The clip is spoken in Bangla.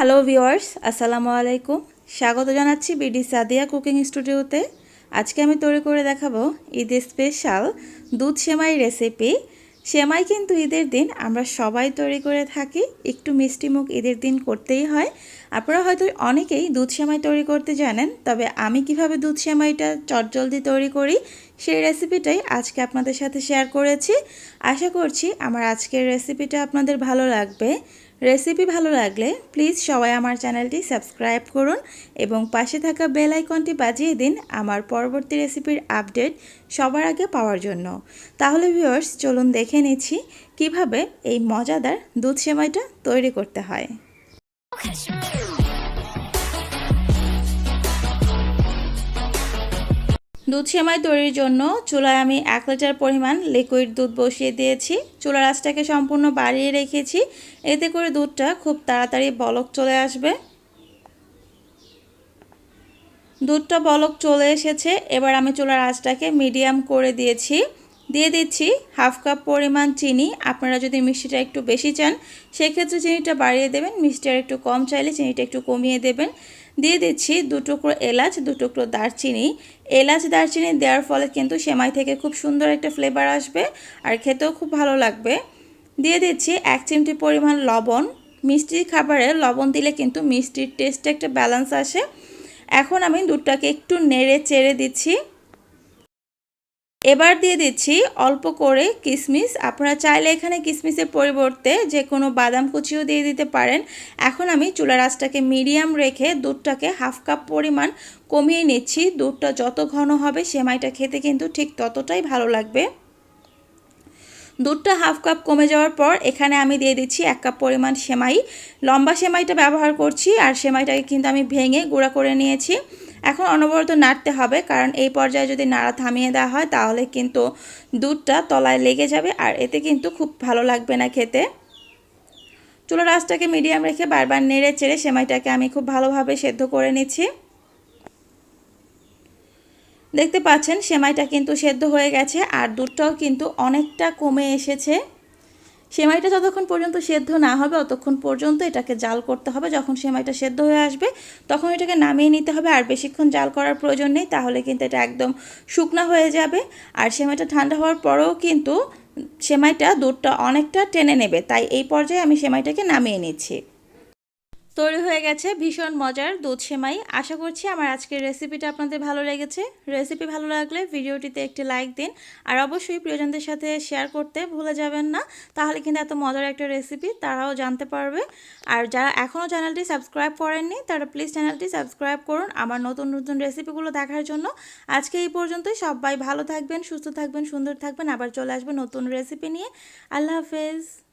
হ্যালো ভিওয়ার্স আসসালামু আলাইকুম স্বাগত জানাচ্ছি বিডি সাদিয়া কুকিং স্টুডিওতে আজকে আমি তৈরি করে দেখাবো ঈদের স্পেশাল দুধ সেমাই রেসিপি সেমাই কিন্তু ঈদের দিন আমরা সবাই তৈরি করে থাকি। একটু মিষ্টি মুখ ঈদের দিন করতেই হয়। আপনারা হয়তো অনেকেই দুধ সেমাই তৈরি করতে জানেন, তবে আমি কীভাবে দুধ সেমাইটা চটজলদি তৈরি করি, সেই রেসিপিটাই আজকে আপনাদের সাথে শেয়ার করেছি। আশা করছি আমার আজকের রেসিপিটা আপনাদের ভালো লাগবে। রেসিপি ভালো লাগলে প্লিজ সবাই আমার চ্যানেলটি সাবস্ক্রাইব করুন এবং পাশে থাকা বেল আইকনটি বাজিয়ে দিন আমার পরবর্তী রেসিপির আপডেট সবার আগে পাওয়ার জন্য। তাহলে ভিউয়ার্স, চলুন দেখে নিচ্ছি কীভাবে এই মজাদার দুধ সেমাইটা তৈরি করতে হয়। দুধ সেমাই তৈরির জন্য চুলায় আমি এক লিটার পরিমাণ লিকুইড দুধ বসিয়ে দিয়েছি। চুলার আঁচটাকে সম্পূর্ণ বাড়িয়ে রেখেছি। এতে করে দুধটা খুব তাড়াতাড়ি বলক চলে আসবে। দুধটা বলক চলে এসেছে। এবার আমি চুলার আঁচটাকে মিডিয়াম করে দিয়েছি। দিয়ে দিচ্ছি হাফ কাপ পরিমাণ চিনি। আপনারা যদি মিষ্টিটা একটু বেশি চান, সেক্ষেত্রে চিনিটা বাড়িয়ে দেবেন। মিষ্টিটা একটু কম চাইলে চিনিটা একটু কমিয়ে দেবেন। দিয়ে দিচ্ছি দু টুকরো এলাচ, দু টুকরো দারচিনি। এলাচ, দারচিনি দেওয়ার ফলে কিন্তু সেমাই থেকে খুব সুন্দর একটা ফ্লেভার আসবে আর খেতেও খুব ভালো লাগবে। দিয়ে দিচ্ছি এক চিমটি পরিমাণ লবণ। মিষ্টির খাবারে লবণ দিলে কিন্তু মিষ্টির টেস্টে একটা ব্যালেন্স আসে। এখন আমি দুধটাকে একটু নেড়ে চেড়ে দিচ্ছি। এবার দিয়ে দিচ্ছি অল্প করে কিশমিশ আপনারা চাইলে এখানে কিশমিশের পরিবর্তে যে কোনো বাদাম কুচিও দিয়ে দিতে পারেন। এখন আমি চুলার আঁচটাকে মিডিয়াম রেখে দুধটাকে হাফ কাপ পরিমাণ কমিয়ে নিচ্ছি। দুধটা যত ঘন হবে সেমাইটা খেতে কিন্তু ঠিক ততটাই ভালো লাগবে। দুধটা হাফ কাপ কমে যাওয়ার পর এখানে আমি দিয়ে দিচ্ছি এক কাপ পরিমাণ সেমাই। লম্বা সেমাইটা ব্যবহার করছি আর সেমাইটাকে কিন্তু আমি ভেঙে গুঁড়া করে নিয়েছি। এখন অনবরত নাড়তে হবে, কারণ এই পর্যায়ে যদি নাড়া থামিয়ে দেওয়া হয়, তাহলে কিন্তু দুধটা তলায় লেগে যাবে আর এতে কিন্তু খুব ভালো লাগবে না খেতে। চুলো রাসটাকে মিডিয়াম রেখে বারবার নেড়ে চেড়ে সেমাইটাকে আমি খুব ভালোভাবে সেদ্ধ করে নিচ্ছি। দেখতে পাচ্ছেন, সেমাইটা কিন্তু সেদ্ধ হয়ে গেছে আর দুধটাও কিন্তু অনেকটা কমে এসেছে। সেমাইটা যতক্ষণ পর্যন্ত সেদ্ধ না হবে, অতক্ষণ পর্যন্ত এটাকে জাল করতে হবে। যখন সেমাইটা সেদ্ধ হয়ে আসবে, তখন এটাকে নামিয়ে নিতে হবে। আর বেশিক্ষণ জাল করার প্রয়োজন নেই, তাহলে কিন্তু এটা একদম শুকনা হয়ে যাবে। আর সেমাইটা ঠান্ডা হওয়ার পরেও কিন্তু সেমাইটা দুধটা অনেকটা টেনে নেবে। তাই এই পর্যায়ে আমি সেমাইটাকে নামিয়ে নিচ্ছি। তৈরি হয়ে গেছে ভীষণ মজার দুধ সেমাই। আশা করছি আমার আজকের রেসিপিটা আপনাদের ভালো লেগেছে। রেসিপি ভালো লাগলে ভিডিওটিতে একটি লাইক দিন। আর অবশ্যই প্রিয়জনদের সাথে শেয়ার করতে ভুলে যাবেন না। তাহলে কিন্তু এত মজার একটা রেসিপি তারাও জানতে পারবে। আর যারা এখনও চ্যানেলটি সাবস্ক্রাইব করেননি, তারা প্লিজ চ্যানেলটি সাবস্ক্রাইব করুন আমার নতুন নতুন রেসিপিগুলো দেখার জন্য। আজকে এই পর্যন্তই। সবাই ভালো থাকবেন, সুস্থ থাকবেন, সুন্দর থাকবেন। আবার চলে আসবেন নতুন রেসিপি নিয়ে। আল্লাহ হাফেজ।